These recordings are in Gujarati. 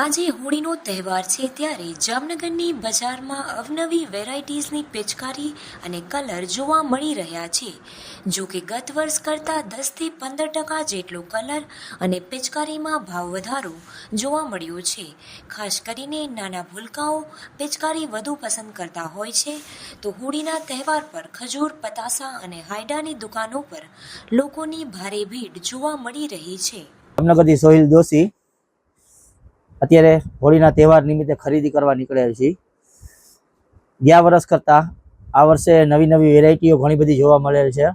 આજે હોળીનો તહેવાર છે ત્યારે જામનગરની બજારમાં અવનવી વેરાયટીઝની પિચકારી અને કલર જોવા મળી રહ્યા છે. જો કે ગત વર્ષ કરતાં દસથી પંદર ટકા જેટલો કલર અને પિચકારીમાં ભાવ વધારો જોવા મળ્યો છે. ખાસ કરીને નાના ભૂલકાઓ પિચકારી વધુ પસંદ કરતા હોય છે, તો હોળીના તહેવાર પર ખજૂર, પતાસા અને હાયડાની દુકાનો પર લોકોની ભારે ભીડ જોવા મળી રહી છે. જામનગરથી સોહિલ દોશી અત્યારે હોળીના તહેવાર નિમિત્તે ખરીદી કરવા નીકળ્યા છીએ. ગયા વર્ષ કરતાં આ વર્ષે નવી નવી વેરાયટીઓ ઘણી બધી જોવા મળેલ છે.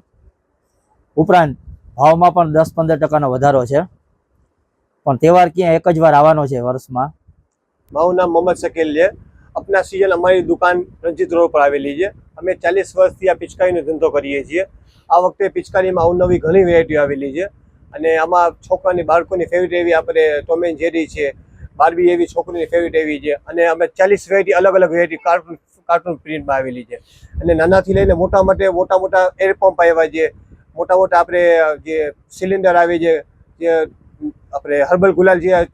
ઉપરાંત ભાવમાં પણ દસ પંદર ટકાનો વધારો છે. પણ તહેવાર ક્યાં એક જ વાર આવવાનો છે વર્ષમાં. મારું નામ મોહમ્મદ શકીલ છે. અપના સિઝન અમારી દુકાન રંજીત રોડ પર આવેલી છે. અમે ચાલીસ વર્ષથી આ પિચકારીનો ધંધો કરીએ છીએ. આ વખતે પિચકારીમાં અવનવી ઘણી વેરાયટીઓ આવેલી છે. અને આમાં છોકરાની, બાળકોની ફેવરેટ એવી આપણે ટોમેન જેરી છે બારબી એવી, છોકરીની ફેવરિટ એવી છે. અને અમે ચાલીસ વેરાયટી અલગ અલગ વેરાયટી કાર્ટૂન કાર્ટૂન પ્રિન્ટમાં આવેલી છે. અને નાનાથી લઈને મોટા માટે, મોટા મોટા એર પંપ આવ્યા છે. મોટા મોટા આપણે જે સિલિન્ડર આવે છે, જે આપણે હર્બલ ગુલાલ જે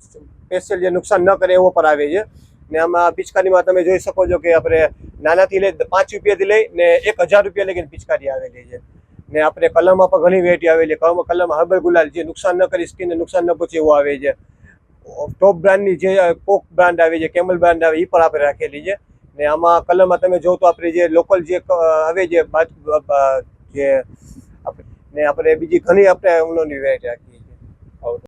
સ્પેશિયલ જે નુકસાન ન કરે એવો પર આવે છે. ને આમાં પિચકારીમાં તમે જોઈ શકો છો કે આપણે નાનાથી લઈ પાંચ રૂપિયાથી લઈ ને એક હજાર રૂપિયા લગીને પિચકારી આવેલી છે. ને આપણે કલમમાં પણ ઘણી વેરાયટી આવેલી છે. કલમ કલમ હર્બલ ગુલાલ જે નુકસાન ન કરી સ્કીનને નુકસાન ન પહોંચે એવું આવે છે. ટોપ બ્રાન્ડની જે કોક બ્રાન્ડ આવે છે કેમલ બ્રાન્ડ આવે એ પણ આપણે રાખેલી છે. ને આમાં કલરમાં તમે જો તો આપણે જે લોકલ જે બ- બ- જે આપણે, ને આપણે બીજી ઘણી આપણે ઊનોની વેરાયટી રાખી